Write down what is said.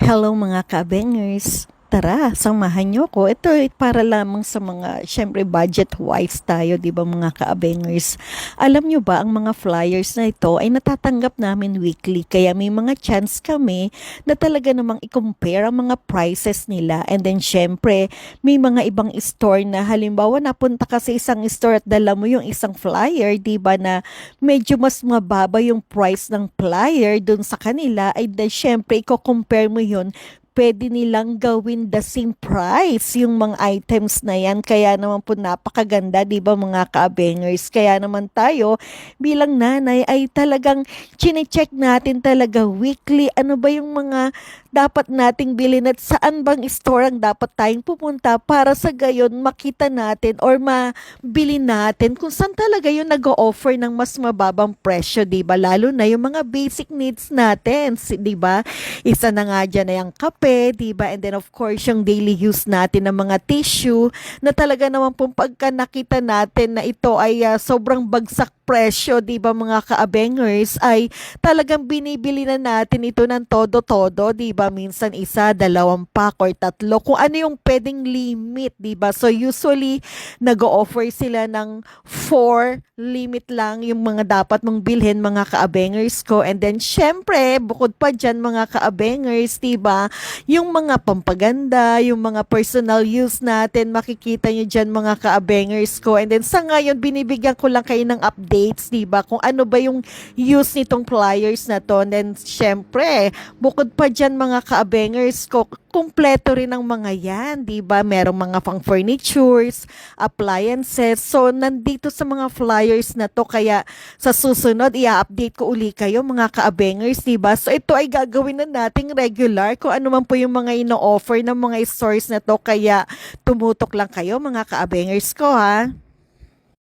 Hello mga kabengers! Tara, samahan nyo ko. Ito ay para lamang sa mga, syempre budget-wise tayo, di ba mga kaabengers? Alam nyo ba, ang mga flyers na ito ay natatanggap namin weekly. Kaya may mga chance kami na talaga namang i-compare ang mga prices nila. And then syempre, may mga ibang store na halimbawa napunta ka sa isang store at dala mo yung isang flyer, di ba na medyo mas mababa yung price ng flyer dun sa kanila. Ay then syempre, i-compare mo yun pwede nilang gawin the same price yung mga items na yan. Kaya naman po napakaganda, di ba mga ka-bangers? Kaya naman tayo bilang nanay ay talagang chinecheck natin talaga weekly ano ba yung mga dapat nating bilhin at saan bang store ang dapat tayong pupunta para sa gayon makita natin or mabili natin kung saan talaga yung nag-o-offer ng mas mababang presyo, di ba? Lalo na yung mga basic needs natin, di ba? Isa na nga dyan na yung kape, di ba? And then of course, yung daily use natin ng mga tissue na talaga naman pong pagka nakita natin na ito ay ah, sobrang bagsak presyo, di ba mga kaabengers, ay talagang binibili na natin ito ng todo-todo, di ba? Minsan isa, dalawang pack or tatlo. Kung ano yung pwedeng limit, di ba? So usually, nag-offer sila ng 4 limit lang yung mga dapat mong bilhin mga kaabengers ko. And then, syempre, bukod pa dyan mga kaabengers, di ba? Yung mga pampaganda, yung mga personal use natin, makikita nyo dyan mga kaabengers ko. And then, sa ngayon, binibigyan ko lang kayo ng updates, di ba? Kung ano ba yung use nitong flyers na to. And then, syempre, bukod pa dyan mga kaabengers ko, kumpleto rin ang mga yan, di ba? Merong mga pang furnitures, appliances. So, nandito sa mga flyers na to. Kaya, sa susunod, i-update ko uli kayo, mga kaabengers, di ba? So, ito ay gagawin na nating regular kung ano man po yung mga ino-offer ng mga stores na to. Kaya, tumutok lang kayo, mga kaabengers ko, ha?